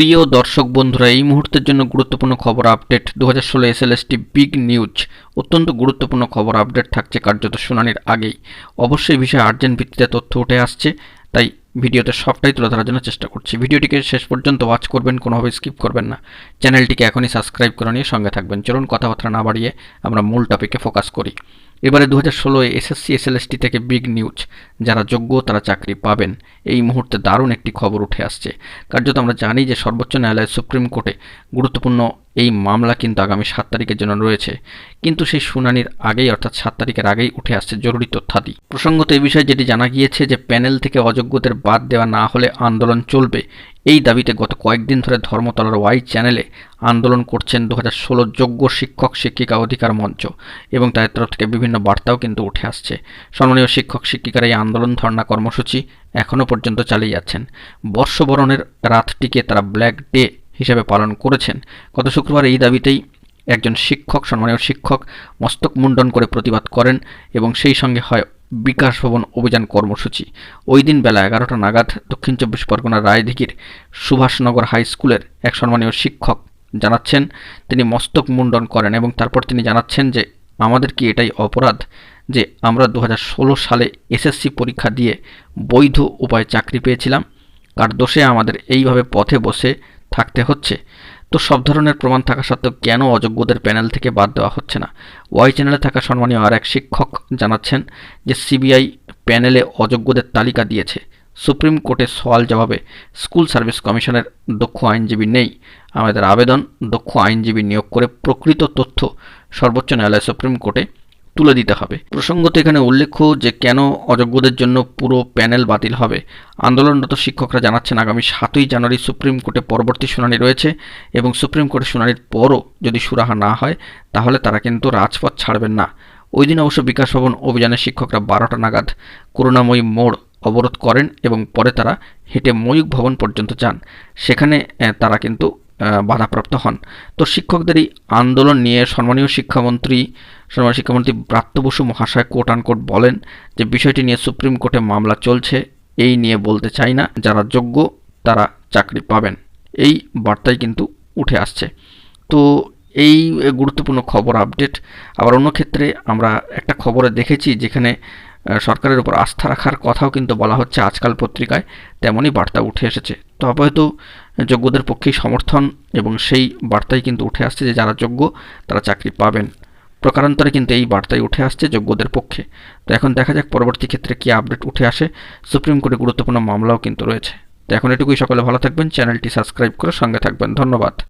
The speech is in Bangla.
প্রিয় দর্শক বন্ধুরা, এই মুহূর্তের জন্য গুরুত্বপূর্ণ খবর আপডেট। দু হাজার ষোলো এসএলএসটি বিগ নিউজ। অত্যন্ত গুরুত্বপূর্ণ খবর আপডেট থাকছে কার্যত শুনানির আগেই। অবশ্যই বিষয়ে আর্জেন্ট ভিত্তিতে তথ্য উঠে আসছে, তাই ভিডিওতে সবটাই তুলে ধরার জন্য চেষ্টা করছি। ভিডিওটিকে শেষ পর্যন্ত ওয়াচ করবেন, কোনোভাবে স্কিপ করবেন না। চ্যানেলটিকে এখনই সাবস্ক্রাইব করে নিয়ে সঙ্গে থাকবেন। চলুন কথাবার্তা না বাড়িয়ে আমরা মূল টপিকে ফোকাস করি। এবারে দু হাজার ষোলোয় এসএসসি এসএলএসটি থেকে বিগ নিউজ যারা যোগ্য, তারা চাকরি পাবেন। এই মুহূর্তে দারুণ একটি খবর উঠে আসছে। কার্যত আমরা জানি যে সর্বোচ্চ ন্যায়ালয় সুপ্রিম কোর্টে গুরুত্বপূর্ণ এই মামলা কিন্তু আগামী সাত তারিখের জন্য রয়েছে। কিন্তু সেই শুনানির আগেই, অর্থাৎ সাত তারিখের আগেই উঠে আসছে জরুরি তথ্যাদি। প্রসঙ্গত এই বিষয়ে যেটি জানা গিয়েছে যে, প্যানেল থেকে অযোগ্যদের বাদ দেওয়া না হলে আন্দোলন চলবে। এই দাবিতে গত কয়েকদিন ধরে ধর্মতলার ওয়াই চ্যানেলে আন্দোলন করছেন দু হাজার ষোলো যোগ্য শিক্ষক, শিক্ষিকা অধিকার মঞ্চ এবং তাদের তরফ থেকে বিভিন্ন বার্তাও কিন্তু উঠে আসছে। সম্মানীয় শিক্ষক, শিক্ষিকারা এই আন্দোলন ধর্ণা কর্মসূচি এখনও পর্যন্ত চালিয়ে যাচ্ছেন। বর্ষবরণের রাতটিকে তারা ব্ল্যাক ডে হিসেবে পালন করেছেন। গত শুক্রবার এই দাবিতেই একজন শিক্ষক, সম্মানীয় শিক্ষক মস্তক মুন্ডন করে প্রতিবাদ করেন এবং সেই সঙ্গে হয় বিকাশ ভবন অভিযান কর্মসূচি। ওই দিন বেলা এগারোটা নাগাদ দক্ষিণ চব্বিশ পরগনার রায়দিঘির সুভাষনগর হাই স্কুলের এক সম্মানীয় শিক্ষক জানাচ্ছেন, তিনি মস্তক মুন্ডন করেন এবং তারপর তিনি জানাচ্ছেন যে, আমাদের কি এটাই অপরাধ যে আমরা দু হাজার ষোলো সালে এসএসসি পরীক্ষা দিয়ে বৈধ উপায়ে চাকরি পেয়েছিলাম? কার দোষে আমাদের এইভাবে পথে বসে থাকতে হচ্ছে। তো সব ধরনের প্রমাণ থাকা সত্ত্বেও কেন অযোগ্যদের প্যানেল থেকে বাদ দেওয়া হচ্ছে না? ওয়াই চ্যানেলে থাকা সম্মানীয় আর এক শিক্ষক জানাচ্ছেন যে সিবিআই প্যানেলে অযোগ্যদের তালিকা দিয়েছে। সুপ্রিম কোর্টে সওয়াল জবাবে, স্কুল সার্ভিস কমিশনের দক্ষ আইনজীবী নেই। আমাদের আবেদন, দক্ষ আইনজীবী নিয়োগ করে প্রকৃত তথ্য সর্বোচ্চ ন্যায়ালয় সুপ্রিম কোর্টে তুলে দিতে হবে। প্রসঙ্গত এখানে উল্লেখ্য যে কেন অযোগ্যদের জন্য পুরো প্যানেল বাতিল হবে। আন্দোলনরত শিক্ষকরা জানাচ্ছেন আগামী সাতই জানুয়ারি সুপ্রিম কোর্টে পরবর্তী শুনানি রয়েছে এবং সুপ্রিম কোর্টের শুনানির পরও যদি সুরাহা না হয়, তাহলে তারা কিন্তু রাজপথ ছাড়বেন না। ওই দিন অবশ্য বিকাশ ভবন অভিযানের শিক্ষকরা বারোটা নাগাদ করুণাময়ী মোড় অবরোধ করেন এবং পরে তারা হেঁটে ময়ূক ভবন পর্যন্ত যান। সেখানে তারা কিন্তু বাধাপ্রাপ্ত হন। তো শিক্ষকদের এই আন্দোলন নিয়ে সম্মানীয় শিক্ষামন্ত্রী সম্মানীয় শিক্ষামন্ত্রী ব্রাত্য বসু মহাশয় কোট আনকোট বলেন যে বিষয়টি নিয়ে সুপ্রিম কোর্টে মামলা চলছে, এই নিয়ে বলতে চাই না। যারা যোগ্য, তারা চাকরি পাবেন। এই বার্তাই কিন্তু উঠে আসছে। তো এই গুরুত্বপূর্ণ খবর আপডেট আবার অন্য ক্ষেত্রে আমরা একটা খবরে দেখেছি যেখানে সরকারের উপর আস্থা রাখার কথাও কিন্তু বলা হচ্ছে আজকাল পত্রিকায় তেমনই বার্তা উঠে এসেছে। তো হয়তো যোগ্যদের পক্ষেই সমর্থন এবং সেই বার্তাই কিন্তু উঠে আসছে যে যারা যোগ্য, তারা চাকরি পাবেন। প্রকারান্তরে কিন্তু এই বার্তাই উঠে আসছে যোগ্যদের পক্ষে। তো এখন দেখা যাক পরবর্তী ক্ষেত্রে কী আপডেট উঠে আসে। সুপ্রিম কোর্টে গুরুত্বপূর্ণ মামলাও কিন্তু রয়েছে। তো এখন এটুকুই, সকলে ভালো থাকবেন। চ্যানেলটি সাবস্ক্রাইব করে সঙ্গে থাকবেন। ধন্যবাদ।